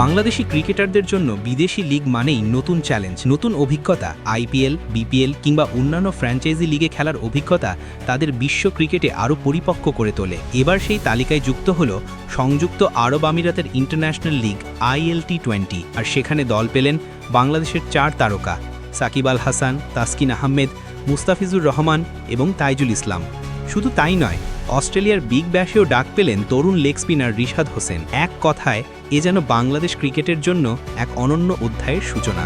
বাংলাদেশি ক্রিকেটারদের জন্য বিদেশি লিগ মানেই নতুন চ্যালেঞ্জ, নতুন অভিজ্ঞতা। আইপিএল বিপিএল কিংবা অন্যান্য ফ্র্যাঞ্চাইজি লিগে খেলার অভিজ্ঞতা তাদের বিশ্ব ক্রিকেটে আরও পরিপক্ক করে তোলে। এবার সেই তালিকায় যুক্ত হল সংযুক্ত আরব আমিরাতের ইন্টারন্যাশনাল লিগ আইএলটি টোয়েন্টি আর সেখানে দল পেলেন বাংলাদেশের চার তারকা সাকিব আল হাসান, তাসকিন আহমেদ, মুস্তাফিজুর রহমান এবং তাইজুল ইসলাম। শুধু তাই নয় অস্ট্রেলিয়ার বিগ ব্যাশেও ডাক পেলেন তরুণ লেগ স্পিনার রিশাদ হোসেন। এক কথায়, এ যেন বাংলাদেশ ক্রিকেটের জন্য এক অনন্য অধ্যায়ের সূচনা।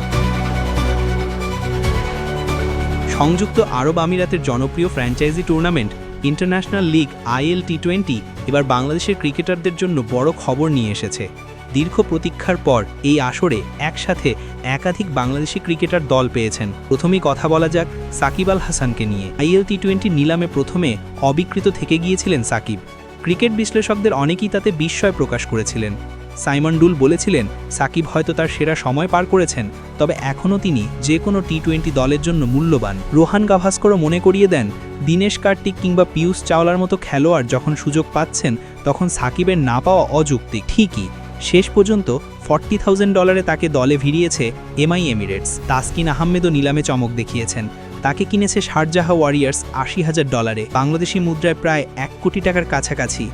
সংযুক্ত আরব আমিরাতের জনপ্রিয় franchise tournament, international league, IL T twenty, এবার বাংলাদেশের ক্রিকেটারদের জন্য বড় খবর নিয়ে এসেছে। দীর্ঘ প্রতীক্ষার পর এই আসরে একসাথে একাধিক বাংলাদেশি ক্রিকেটার দল পেয়েছেন। প্রথমেই কথা বলা যাক সাকিব আল হাসানকে নিয়ে। আইএল টি টোয়েন্টি নিলামে প্রথমে অবিকৃত থেকে গিয়েছিলেন সাকিব। ক্রিকেট বিশ্লেষকদের অনেকেই তাতে বিস্ময় প্রকাশ করেছিলেন। সাইমন ডুল বলেছিলেন, সাকিব হয়তো তার সেরা সময় পার করেছেন, তবে এখনও তিনি যে কোনো টি টোয়েন্টি দলের জন্য মূল্যবান। রোহান গাভাস্করও মনে করিয়ে দেন, দীনেশ কার্তিক কিংবা পিয়ুষ চাওলার মতো খেলোয়াড় যখন সুযোগ পাচ্ছেন, তখন সাকিবের না পাওয়া অযৌক্তিক। ঠিকই। শেষ পর্যন্ত ফর্টি থাউজেন্ড ডলারে তাকে দলে ভিড়িয়েছে এমআই এমিরেটস। তাসকিন আহমেদও নিলামে চমক দেখিয়েছেন। তাকে কিনেছে শারজাহা ওয়ারিয়ার্স আশি হাজার ডলারে। বাংলাদেশি মুদ্রায় প্রায় এক কোটি টাকার কাছাকাছি।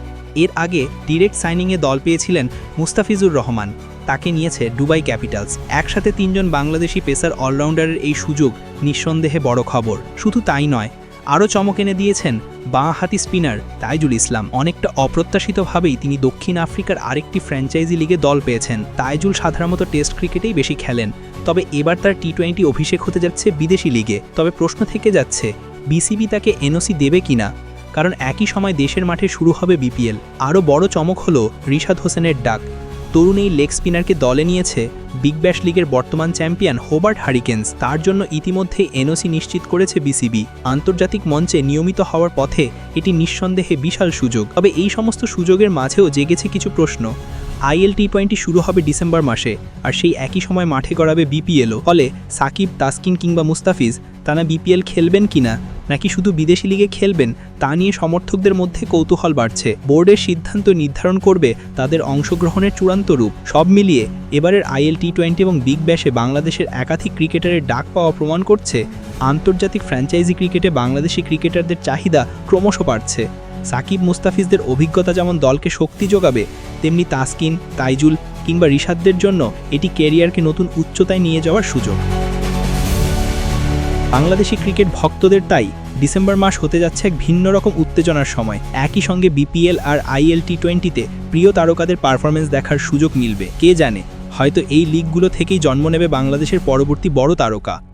এর আগে ডিরেক্ট সাইনিংয়ে দল পেয়েছিলেন মুস্তাফিজুর রহমান। তাকে নিয়েছে দুবাই ক্যাপিটালস। একসাথে তিনজন বাংলাদেশি পেসার অলরাউন্ডারের এই সুযোগ নিঃসন্দেহে বড় খবর। শুধু তাই নয় আরও চমক এনে দিয়েছেন বাঁ হাতি স্পিনার তাইজুল ইসলাম। অনেকটা অপ্রত্যাশিতভাবেই তিনি দক্ষিণ আফ্রিকার আরেকটি ফ্র্যাঞ্চাইজি লিগে দল পেয়েছেন। তাইজুল সাধারণত টেস্ট ক্রিকেটেই বেশি খেলেন। তবে এবার তার টি টোয়েন্টি অভিষেক হতে যাচ্ছে বিদেশি লিগে। তবে প্রশ্ন থেকে যাচ্ছে, বিসিবি তাকে এনওসি দেবে কিনা কারণ একই সময় দেশের মাঠে শুরু হবে বিপিএল। আরও বড় চমক হলো রিশাদ হোসেনের ডাক। তরুণ এই লেগ স্পিনারকে দলে নিয়েছে বিগ ব্যাশ লিগের বর্তমান চ্যাম্পিয়ন হোবার্ট হারিকেন্স। তার জন্য ইতিমধ্যে এনওসি নিশ্চিত করেছে বিসিবি। আন্তর্জাতিক মঞ্চে নিয়মিত হওয়ার পথে এটি নিঃসন্দেহে বিশাল সুযোগ। তবে এই সমস্ত সুযোগের মাঝেও জেগেছে কিছু প্রশ্ন। আইএল টি টোয়েন্টি শুরু হবে ডিসেম্বর মাসে, আর সেই একই সময় মাঠে গড়াবে বিপিএলও ফলে সাকিব, তাসকিন কিংবা মুস্তাফিজ, তারা বিপিএল খেলবেন কিনা নাকি শুধু বিদেশি লিগে খেলবেন, তা নিয়ে সমর্থকদের মধ্যে কৌতূহল বাড়ছে। বোর্ডের সিদ্ধান্ত নির্ধারণ করবে তাদের অংশগ্রহণের চূড়ান্ত রূপ। সব মিলিয়ে এবারের আইএল টি টোয়েন্টি এবং বিগ ব্যাশে বাংলাদেশের একাধিক ক্রিকেটারের ডাক পাওয়া প্রমাণ করছে, আন্তর্জাতিক ফ্র্যাঞ্চাইজি ক্রিকেটে বাংলাদেশি ক্রিকেটারদের চাহিদা ক্রমশ বাড়ছে। সাকিব, মুস্তাফিজদের অভিজ্ঞতা যেমন দলকে শক্তি যোগাবে তেমনি তাসকিন, তাইজুল কিংবা রিশাদদের জন্য এটি ক্যারিয়ারকে নতুন উচ্চতায় নিয়ে যাওয়ার সুযোগ। বাংলাদেশি ক্রিকেট ভক্তদের তাই ডিসেম্বর মাস হতে যাচ্ছে এক ভিন্ন রকম উত্তেজনার সময়। একই সঙ্গে বিপিএল আর আইএল টি টোয়েন্টিতে প্রিয় তারকাদের পারফরমেন্স দেখার সুযোগ মিলবে। কে জানে? হয়তো এই লিগগুলো থেকেই জন্ম নেবে বাংলাদেশের পরবর্তী বড় তারকা।